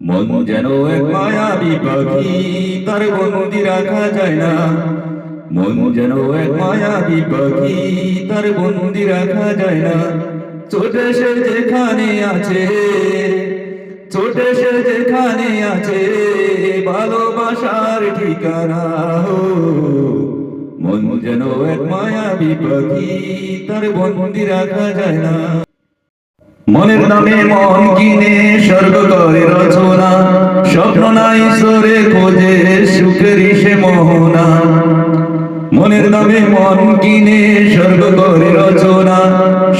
মন যেন এক মায়াবী পাখি, তার বন্দি রাখা যায় না। মন যেন এক মায়াবী পাখি, তার বন্দি রাখা যায় না। ছোটে সে যেখানে আছে সে যেখানে আছে, ভালোবাসার ঠিকানা। মন যেন এক মায়াবী পাখি, তার বন্দি রাখা যায় না। মনের নামে মন কিনে, স্বর্গ করে রচনা স্বপ্ন নাই সরে খোঁজে, সুখের সে মোহনা। মনের নামে মন কিনে, স্বর্গ করে রচনা।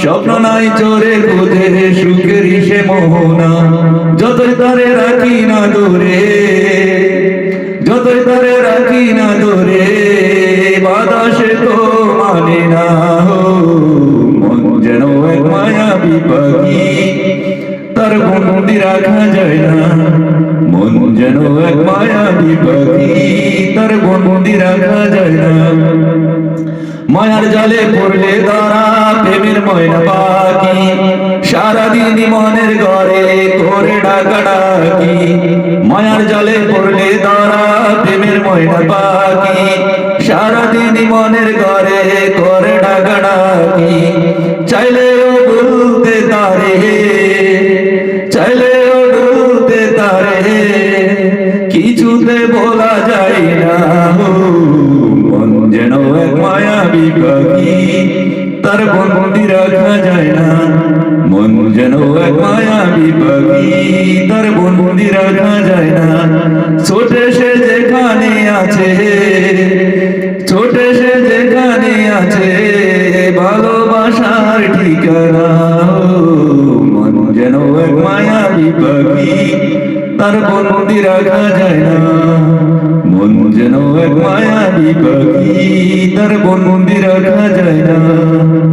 স্বপ্ন নাই চোরে খোঁজে, সুখের সে মোহনা। যতই তারে রাখি না দূরে, যতই তারে রাখি না দূরে বাতাসে তো মানে না মন যেন এক মায়াবী পাখি তার বন্দি রাখা যায় না। মন যেন এক মায়াবী পাখি তার বন্দি রাখা যায় না। মায়ার জালে পড়লে তারা প্রেমের ময়না পাখি। সারাদিন মনের ঘরে করে ডাকা ডাকি মায়ার জালে পড়লে তারা প্রেমের ময়না পাখি। সারাদিন মনের ঘরে করে ডাকি যায় যেন এক মায়াবী পাখি তার বন্দি রাখা যায় না, মন যেন এক মায়াবী পাখি তার বন্দি রাখা যায় না, ছোটে সে যেখানে আছে, ছোটে সে যেখানে আছে, ভালোবাসার ঠিকানা। মন যেন এক মায়াবী পাখি তার বন্দি রাখা যায় পাখি তার বন্দি রাখা যায় না।